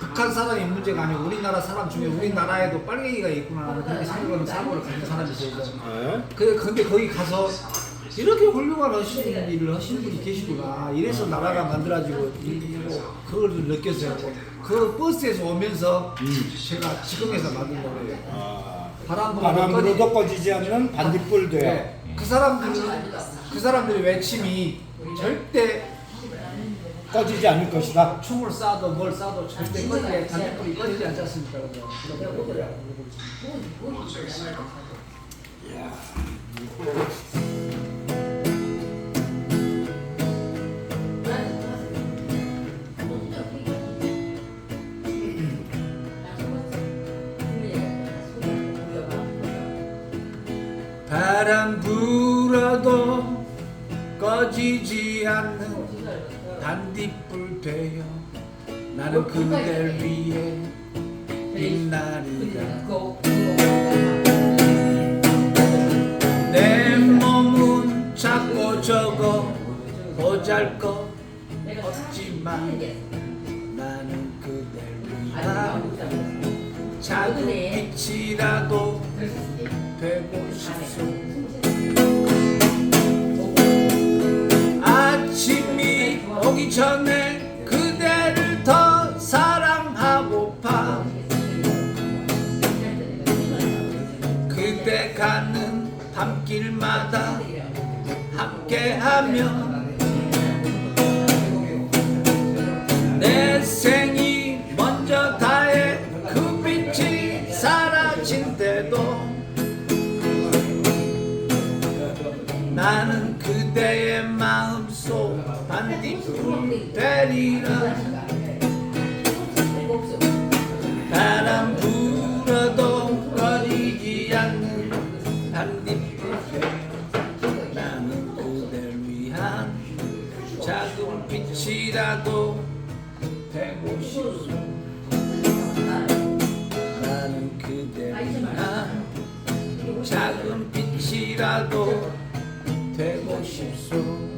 북한 사람이 문제가 아니고 우리나라 사람 중에 우리나라에도 빨갱이가 있구나 그렇게 생각하는 사고를 가진 사람이 있어요. 예? 그 근데 거기 가서 이렇게 훌륭한 하시는 일을 하시는 분이 계시구나. 이래서 나라가 만들어지고 그걸 느꼈어요. 그 버스에서 오면서 제가 지금에서 만든 노래예요. 아, 바람 불어도 바람으로도 꺼지지 않는 반딧불 되어. 네. 그 사람들 그 사람들의 외침이 절대 꺼지지 않을 것이다. 총을 쏴도 뭘 쏴도 절대 꺼지지 반딧불이 꺼지지 않지 않습니까? 바람 불어도 꺼지지 않는 반딧불 되어 나는 그댈 위해 빛나리라. 내 몸은 작고 적어 보잘것 없지만 나는 그댈 위한 작은 빛이라도 되고 싶소 그대 가는 밤길마다 함께하면 내 생이 먼저 다해 그 빛이 사라진 때도 나는 그대의 마음속 반딧불 되리라 나는 그댈 위한 작은 빛이라도 되고 싶소 나는 그댈 위한 작은 빛이라도 되고 싶소